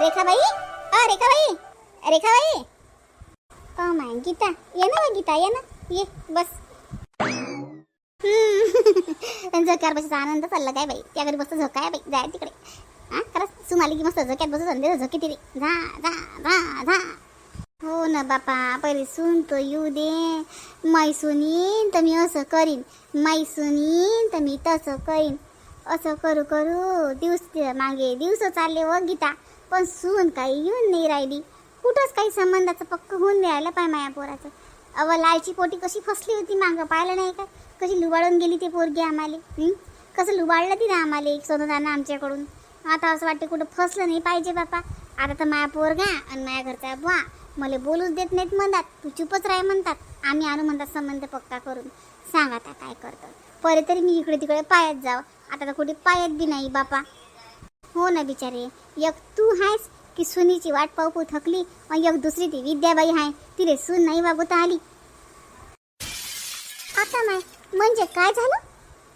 Rekhabai? A Rekhabai. Rekhabai. A my Gita. ये ना मग गीता ये ना. ये बस. हम्म. झोक्यावर बसायचा आनंद चालला काय बाई? त्या घरी बसतो झोका आहे बाई. जाय तिकडे. हा खरंच? सुन आली की मस्त झोक्यात बसत संदे झोके तिथे. झा झा झा झा हो ना बापा पहिले सून तो येऊ दे. माई सुनीन तर मी असं करीन. माई सुनीन तर मी तसं करीन. असं करू करू दिवस मागे दिवस चालले व गीता. पण सून काही येऊन नाही राहिली. कुठंच काही संबंधाचं पक्क होऊन राहिलं पाय माया पोराचं. अव लालची पोटी कशी फसली होती मागं पाहिलं नाही का? कशी लुबाडून गेली ते पोरगी आम्हाला कसं लुबाडलं तिने आम्हाला एक सोनदाना आमच्याकडून. आता असं वाटते कुठं फसलं नाही पाहिजे बापा. आता तर माया पोरगा आणि माया घरचा बुवा मला बोलूच देत नाहीत म्हणतात. तू चुपच राह म्हणतात. आम्ही आणू म्हणतात संबंध पक्का करून. सांग आता काय करतं परे तरी मी इकडे तिकडे पायात जावं. आता तर कुठे पायात बी नाही बापा. हो ना बिचारे. एक तू आहेस की सुनीची वाट पाहू थकली आणि एक दुसरी ती विद्याबाई आहे तिले सून नाही वागवता आली. आता माय म्हणजे काय झालं?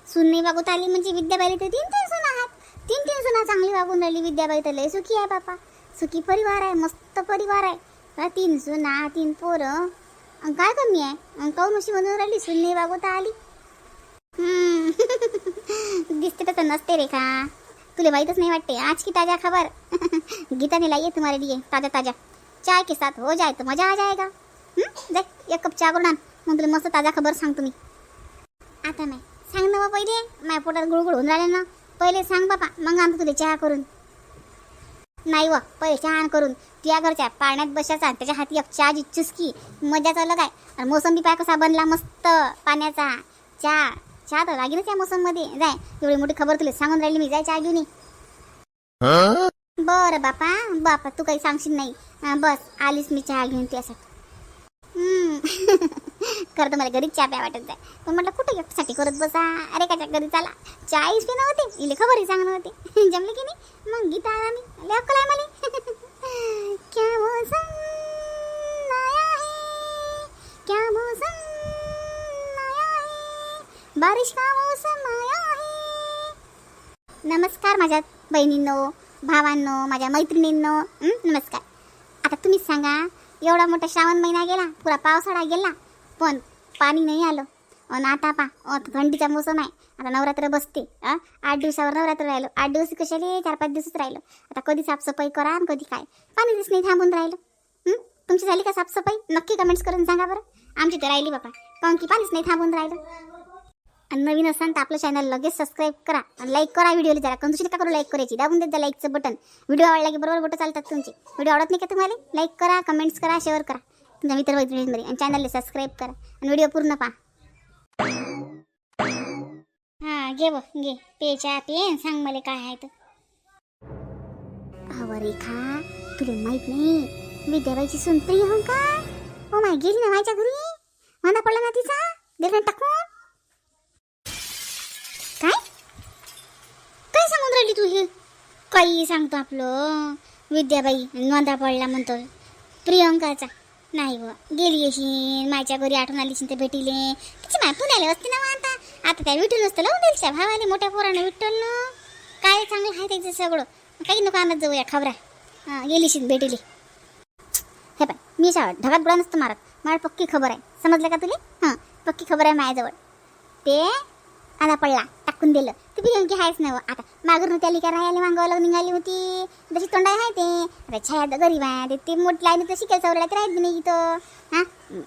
सून नाही वागवता आली म्हणजे विद्याबाई तर तीन तीन सुना आहेत. तीन तीन सुना चांगली वागून राहिली विद्याबाई तर लय सुखी आहे बापा. सुखी परिवार आहे मस्त परिवार आहे. तीन सुना तीन पोरं. काय कमी आहे? अन काऊन अशी म्हणून राहिली सुन नाही वागवता आली? दिसते तर नसते रेखा तुले माहीतच नाही वाटते. आज की ताजा खबर? गीता ने लाई तुम्हारे लिए ताजा ताजा चाय के साथ हो जाए तो मजा आ जाएगा. जाय एक कप चहा करून आण. मग तुला मस्त ताजा खबर सांगतो मी आता नाही सांग ना बा पहिले. माझ्या पोटात गुळगुळ होऊन राहिले ना. पहिले सांग बापा. मग आणतो तुला चहा करून. नाही व पहिले चहा आण करून. तुझ्या घरच्या पाण्यात बसायचा आणि त्याच्या हाती एक चहाची चुस्की. मजाच अलग आहे. आणि मोसंबी पाय कसा बनला मस्त. पाण्याचा. चहा. चहा तर लागेलच या मोसममध्ये. जाय एवढी मोठी खबर तुला सांगून राहिली मी जाय चहा घेऊन बरं बापा बापा तू काही सांगशील नाही. बस आलीस मी चहा घेऊन त्यासाठी हम्म. खरं तर मला घरीच चहा प्या वाटत जाय. पण म्हटलं कुठे एकट्यासाठी करत बसा? अरे काच्या घरी चला. चाळीस पिणं होते. इले खबरही सांगणं होते. जमले की नाही? मग गीता आम्ही लय अक्कल आहे मला. बारिश का मौसम आया है नमस्कार माझ्या बहिणींनो भावांनो माझ्या मैत्रिणींनो. नमस्कार. आता तुम्हीच सांगा एवढा मोठा श्रावण महिना गेला पुरा पावसाळा गेला पण पाणी नाही आलं. अन आता पा आता थंडीचा मोसम आहे. आता नवरात्र बसते आठ दिवसावर नवरात्र राहिलो. आठ दिवस कशाले चार पाच दिवसच राहिलो. आता कधी साफसफाई करा आणि कधी काय? पाणी दिस नाही थांबून राहिलं. तुमची झाली का साफसफाई? नक्की कमेंट्स करून सांगा बरं. आमची तर राहिली बाबा काऊन की पाणीच नाही थांबून राहिलं. आणि नवीन असाल तर आपलं चॅनल लगेच सबस्क्राईब करा आणि लाईक करा व्हिडिओला जरा. कंजूशी का करू लाईक करायची. दाबून देत जा लाईकचं बटन व्हिडिओ आवडला की बरोबर बोटं चालतात तुमचे. व्हिडिओ आवडत नाही का तुम्हाला? लाईक करा कमेंट्स करा शेअर करा. तुमच्या मित्र मैत्रिणींमध्ये आणि चॅनलला सबस्क्राईब करा. आणि व्हिडिओ पूर्ण पहा. हां घे बघ घे. पे चहा पे. सांग मला काय आहे तर. अहो रेखा तुला माहीत नाही विद्याबाईची सुनप्रिय हो का? हो माय गेली ना माझ्या घरी? मना पडला ना तिचा? दिलं टाकून काय काय सांगून राहिली तू हे बाई सांगतो आपलं विद्याबाई नोंदा पडला म्हणतो. प्रियंकाचा. नाही व गेली येशील माझ्या घरी आठवण आली तर भेटीले. तिची माय पुण्याला असते ना मग आता. आता त्या विठ्ठल असतं लावून द्यायला त्या भावाले मोठ्या पोरानं विठ्ठल ना. काय चांगलं आहे त्याचं सगळं. काही नको आणत जाऊया खबरा हां गेलीशी भेटीले. हे पाय मी अशा ढगात बुडा नसतं मारत. मला पक्की खबर आहे. समजलं का तुला? हां पक्की खबर आहे माझ्याजवळ ते आला पडला. टाकून दिलं. ते बियांकी आहेच नाही आता मागून त्याला काय राहायला मागवायला निघाली होती. तशी तोंडा आहे ते. आता छाया तर गरीब आहे. ते- मोठी लाईन तशी शिकेल चौरला तर राहत नाही इथं. हां?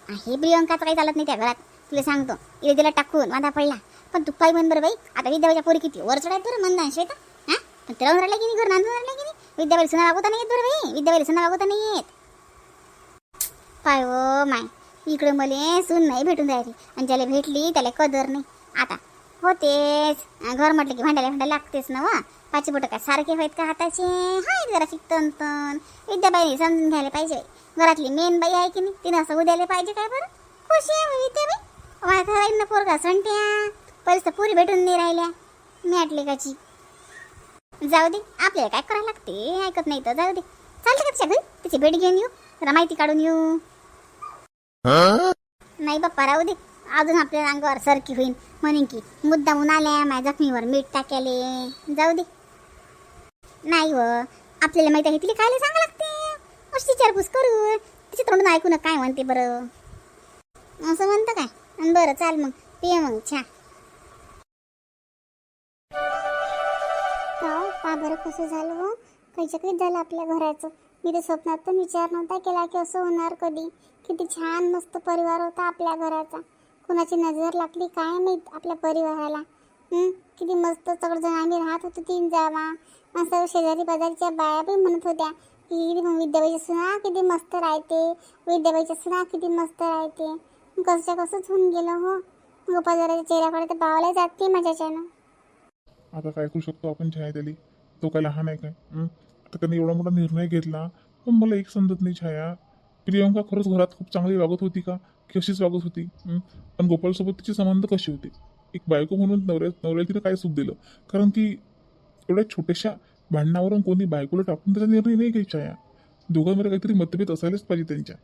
हे प्रियंकाचं काही चालत नाही त्या घरात. तुला सांगतो. इथे तिला टाकून वादा पडला. पण तू काय म्हण बरं बाई. आता विद्याबाईच्या पोरी किती? वर चढायत बरं म्हणता श्वेता. हां? पण ते राहून राहिला की नाही घर नांदून राहिला की नाही विद्याबाई सुना वागवता नाही येत बरं बाई. विद्याबाई सुना वागवता नाही येत. पाय ओ माय. इकडे मला सून नाही भेटून राहिली. आणि ज्याला भेटली त्याला कदर नाही. आता होतेच. घर म्हटलं की भांड्याला भांड्या लागतेच ना वा. पाची बोटं काय सारखे आहेत का हाताचे? हाय जरा शिकतन तन विद्याबाई समजून घ्यायला पाहिजे. घरातली मेन बाई आहे की नाही तिनं असं उद्याला पाहिजे काय बरं? खुशी आहे विद्याबाई माझ्या राहील ना पोरगा संट्या परिस्थिती पुरी भेटून नाही राहिल्या. मी आटले काची. जाऊ दे आपल्याला काय करायला लागते? ऐकत नाही तर जाऊ दे. चालतं का तिच्या घरी? तिची भेट घेऊन येऊ. जरा माहिती काढून येऊ. नाही बाप्पा राहू दे. अजून आपल्या अंगावर सरकी होईन. म्हणेन की मुद्दामून आल्या माझ्या जखमीवर मीठ टाक्याले जाऊ दे. नाही व आपल्याला माहिती आहे तिला खायला सांगा लागते. अशी विचारपूस करू. तिच्या तोंडून ऐकू ना काय म्हणते बरं. असं म्हणतं काय? बरं चाल मग. पिय मग छा. का हो? का बरं? कसं झालं हो? काहीच्या काही झालं आपल्या घराचं? मी तर स्वप्नात पण विचार नव्हता केला की असं होणार कधी? किती छान मस्त परिवार होता आपल्या घराचा. कुणाची नजर लागली काय माहीत आपल्या परिवाराला? किती मस्त सगळेजण आम्ही राहत होतो तीन जावा. असं शेजारी पाजारीच्या बाया बी म्हणत होत्या की किती मग विद्याबाईची सुना किती मस्त राहते. विद्याबाईच्या सुना किती मस्त राहते. कसं कसंच होऊन गेलं हो. गोपाळदाराच्या चेहऱ्याकडे तर पावल्या जात नाही माझ्याच्यानं आता काय करू शकतो आपण छाया त्याली तो काय लहान आहे काय? आता त्यांनी एवढा मोठा निर्णय घेतला पण मला एक समजत नाही छाया. प्रियंका खरंच घरात खूप चांगली वागत होती का? की अशीच वागत होती. पण गोपालसोबत तिचे संबंध कसे होते? एक बायको म्हणून नवऱ्या नवऱ्याला तिने काय सुख दिलं? कारण की एवढ्या छोट्याशा भांडणावरून कोणी बायकोला टाकून त्याचा निर्णय नाही घ्यायचा या. दोघांमध्ये काहीतरी मतभेद असायलाच पाहिजे त्यांच्या.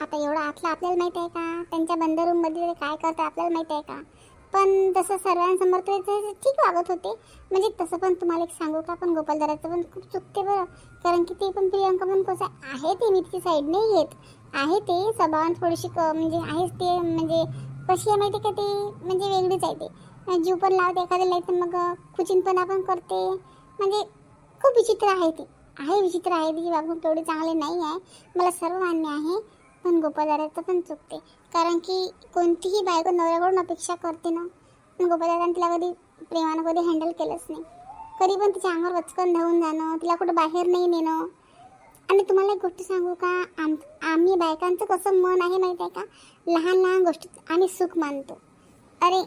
आता एवढं आतलं आपल्याला माहीत आहे का? त्यांच्या बंद रूममध्ये काय करतात आपल्याला माहीत आहे का? पण तसं सर्वांसमोर ते ठीक वागत होते. म्हणजे तसं पण तुम्हाला एक सांगू का? पण गोपालदाराचं पण खूप चुकते बरं. कारण की ते पण प्रियंका पण कसं आहे? ते मी तिची साईड नाही येत. आहे ते स्वभावान थोडीशी क म्हणजे आहेच ते म्हणजे कशी आहे माहिती का ते? म्हणजे वेगळीच आहे ते. जीव पण लावते एखाद्याला तर मग कुचिंग पण आपण करते. म्हणजे खूप विचित्र आहे ते. आहे विचित्र आहे तिची वागणूक तेवढी चांगली नाही आहे. मला सर्व मान्य आहे. पण गोपाळदाराचं पण चुकते कारण की कोणतीही बायको नवऱ्याकडून अपेक्षा करते ना पण गोपाळदाराने तिला कधी प्रेमानं कधी हँडल केलंच नाही. कधी पण तिच्या अंगावर वचकन धावून जाणं तिला कुठं बाहेर नाही नेणं आणि तुम्हाला एक गोष्ट सांगू का? आम आम्ही बायकांचं कसं मन आहे माहीत आहे का? लहान लहान गोष्टीत आम्ही सुख मानतो. अरे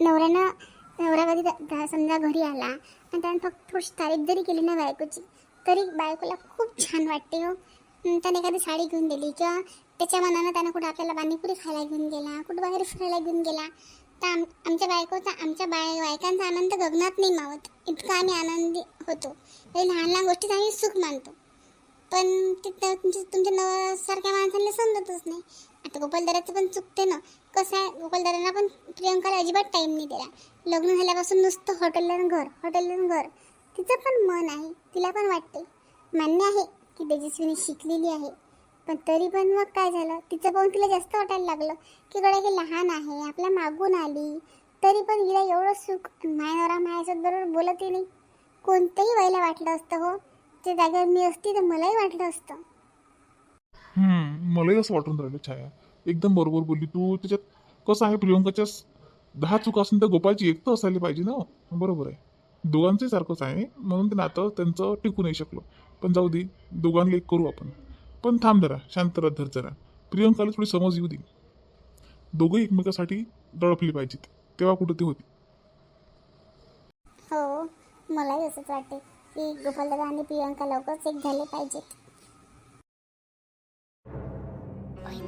नवऱ्यानं नवरा कधी समजा घरी आला आणि त्यानं फक्त थोडीशी तारीफ जरी केली ना बायकोची तरी बायकोला खूप छान वाटते हो. त्याने एखादी साडी घेऊन दिली किंवा त्याच्या मनानं त्यानं कुठं आपल्याला पाणीपुरी खायला घेऊन गेला कुठं बाहेर फिरायला घेऊन गेला तर आम आमच्या बायकोचा आमच्या बाय बायकांचा आनंद गगनात नाही मावत. इतका आम्ही आनंदी होतो. हे लहान लहान गोष्टीत आम्ही सुख मानतो. पण तिथं तुमच्या तुमच्या नवसारख्या माणसांना समजतच नाही. आता गोपालदाराचं पण चुकते ना. कसं आहे? गोपालदारांना पण प्रियंकाला अजिबात टाईम नाही दिला. लग्न झाल्यापासून नुसतं हॉटेलला घर हॉटेलला घर. तिचं पण मन आहे. तिला पण वाटते मान्य आहे की तेजस्वीने शिकलेली आहे. पण तरी पण मग काय झालं? तिचं पाहून तिला जास्त वाटायला लागलं की गड्या हे लहान आहे. आपल्या मागून आली. तरी पण हिला एवढं सुख मायावरा मायासोबत बरोबर बोलतही नाही. कोणतंही व्हायला वाटलं असतं हो. त्या जागेवर मी असती तर मलाही वाटलं असतं. हम्म, मलाही असं वाटून राहिलं छाया. एकदम बरोबर बोलली तू. त्याच्यात कसं आहे प्रियंकाच्या स- दहा चुका असून तर गोपाळची एक तर असायला पाहिजे ना? बरोबर आहे. दोघांचंही सारखंच आहे. म्हणून ते नातं त्यांचं टिकू नाही शकलो. पण जाऊ दे दोघांना एक करू आपण. पण थांब जरा शांत राह धर जरा. प्रियंकाला थोडी समज येऊ दे. दोघं एकमेकासाठी दडपली पाहिजेत. तेव्हा कुठं ते होती. हो मलाही असंच वाटते. की गोपालदादा आणि प्रियांका लवकरच एक झाले पाहिजेत.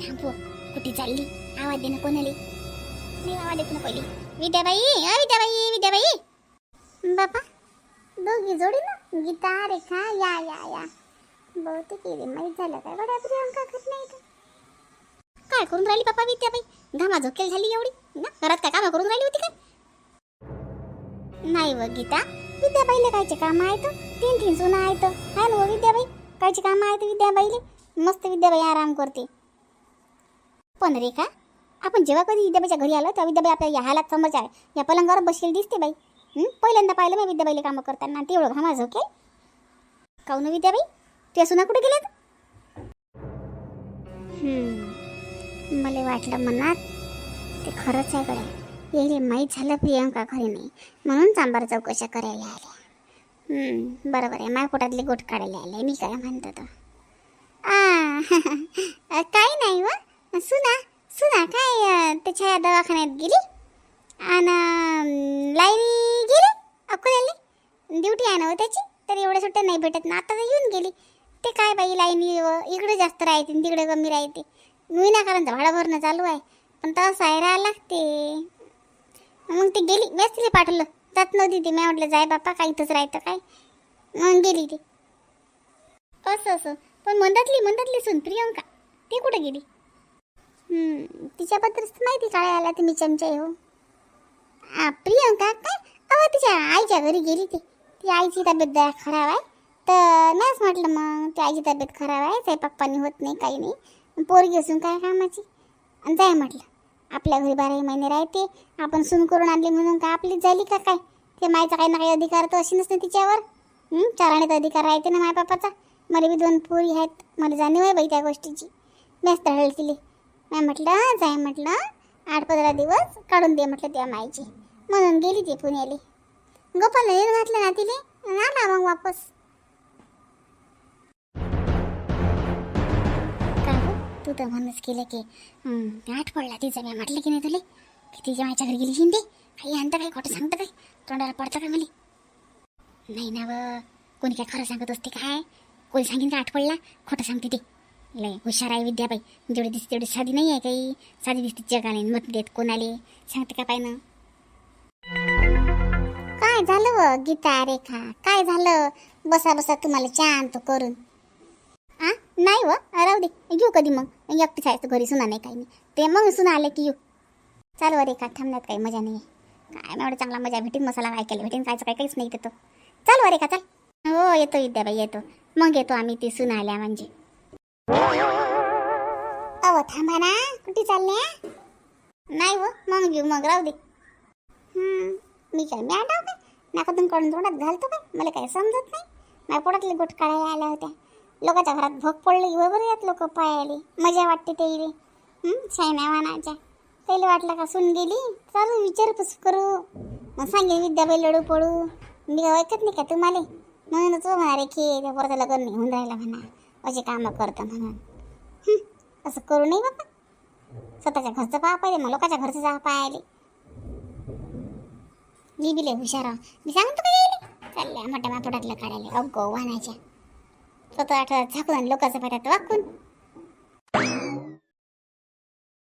थांबव. कुठे चालली? आवाज दे ना कोणाली? मी आवाज देत ना पहिली विद्याबाई अ विद्याबाई विद्याबाई. बापा दोघी जोडी ना. गीता रेखा या या या. बहुतेक येते माहीत झालं काय बरं प्रियंका खात नाही का काय करून राहिली बापा विद्याबाई? घामा झोकेल झाली एवढी? ना घरात काय कामं करून राहिली होती काय? नाही व गीता. विद्याबाईले कायचे काम आहेत? तीन तीन सुना आहेत. हाय ना हो विद्याबाई? कायचे काम आहेत विद्याबाईले? मस्त विद्याबाई आराम करते. पण रेखा आपण जेव्हा कधी विद्याबाईच्या घरी आलो तेव्हा विद्याबाई आपल्या या हालात समज आहे या पलंगावर बसलेली दिसते बाई. पहिल्यांदा पाहिलं मी विद्याबाईला कामं करताना. तेवढं घामा झोके काऊन हो विद्याबाई? तुझ्या सुना कुठे गेल्यात? मला वाटलं मनात ते खरंच आहे गड्या. येईल माहीत झालं प्रियंका घरी नाही. म्हणून चांबार चौकशा करायला आल्या. बरोबर आहे. माझ्या पोटातले गोट काढायला आले मी काय म्हणतो तो आ, काही नाही व. सुना सुना काय त्याच्या दवाखान्यात गेली? आणि लाईनी गेली? अकोल्याला? ड्युटी आहे ना त्याची? तर एवढ्या सुट्ट्या नाही भेटत. ना आता तर येऊन गेली. ते काय बाई लाईनी इकडे जास्त राहते आणि तिकडे कमी राहते. विनाकारण भाडं भरणं चालू आहे. पण तसं आहे राहायला लागते. मग ती गेली मीच तिला पाठवलं. जात नव्हती ती. मी म्हटलं जाय बापा काय इथंच राहतं काय? मग गेली ती. असं असं. पण मंदातली मंदातली सून प्रियंका. ती कुठे गेली? तिच्याबद्दलच तिच्याबद्दल माहिती काय आला तुम्ही चमचा हो. हा प्रियंका काय? अवा तिच्या आईच्या घरी गेली ती. ती आईची तब्येत खराब आहे. तर नाहीच म्हटलं मग ती आईची तब्येत खराब आहे. स्वयंपाक पाणी होत नाही काही नाही. पोरगी असून काय कामाची? आणि जाय म्हटलं. आपल्या घरी बाराही महिने राहते. आपण सून करून आणली म्हणून का आपली झाली का काय? ते मायचा काही ना काही अधिकार तर अशी नसते तिच्यावर. चाराणीचा अधिकार राहते ना मायबापाचा मला बी दोन पोरी आहेत. मला जाणीव आहे बाई त्या गोष्टीची. मॅच तळल तिले मी म्हटलं जाय म्हटलं आठ पंधरा दिवस काढून दे म्हटलं त्या मायची म्हणून गेली ती पुण्याली. गोपाल येऊन घातलं ना तिने आला मग वापस. तू तर म्हणूनच केलं की गाठ पडला. तिचा मी म्हटलं की नाही तुले? की तिच्या माझ्या घरी गेली हिंदी काही आणतं काय? खोटं सांगतं काय? तोंडाला पडतं का मला? नाही ना व. कोणी काय खरं सांगत असते काय? कोणी सांगेन का आठ पडला? खोटं सांगते ते. लय हुशार आहे विद्याबाई. जेवढी दिसते तेवढी साधी नाही आहे काही. साधी दिसते जगाने. मत देत कोणाले? सांगते का पाहिनं काय झालं व गीता रेखा? काय झालं? बसा बसा. तुम्हाला चहा आणतो करून. नाही व राहू दे. येऊ कधी मग. एकटीच आहे घरी सुना नाही काही नाही ते मग सुना आले की येऊ. चालू अरे का थांबण्यात काही मजा नाही काय एवढं चांगला मजा भेटीन मसाला काय केलं भेटीन कायचं काय काहीच नाही देतो चालू अरे का चाल. हो येतो विद्याबाई येतो. मग येतो आम्ही ती सुना आल्या म्हणजे. अव थांबा ना. कुठे चालले? नाही व मग घेऊ मग राहू दे. मी काय मी आटाव काय? नाकातून काढून तोंडात घालतो काय? मला काही समजत नाही. माझ्या पोटातले गोट काढायला आल्या होत्या. लोकांच्या घरात भोग पडले की बरोबर येत लोक पायाले. मजा वाटते ते इले शायना वानाच्या पहिले वाटलं का सून गेली? चालू विचारपूस करू. मग सांगेल विद्याबाई लडू पडू. मी ऐकत नाही का तुम्हाला? म्हणूनच हो म्हणा रे की त्या पोराचं लग्न नाही होऊन राहिलं म्हणा. असे कामं करतं म्हणून. असं करू नये बाबा. स्वतःच्या घरचं पाहा पाहिजे मग लोकांच्या घरचं जा पाहायले. मी बिले हुशार मी सांगतो का चालल्या मोठ्या मापोटातलं काढायला. अगो वाहनाच्या स्वतः आठवड्यात झाकून आणि लोकांच्या पाठ्यात वाकून.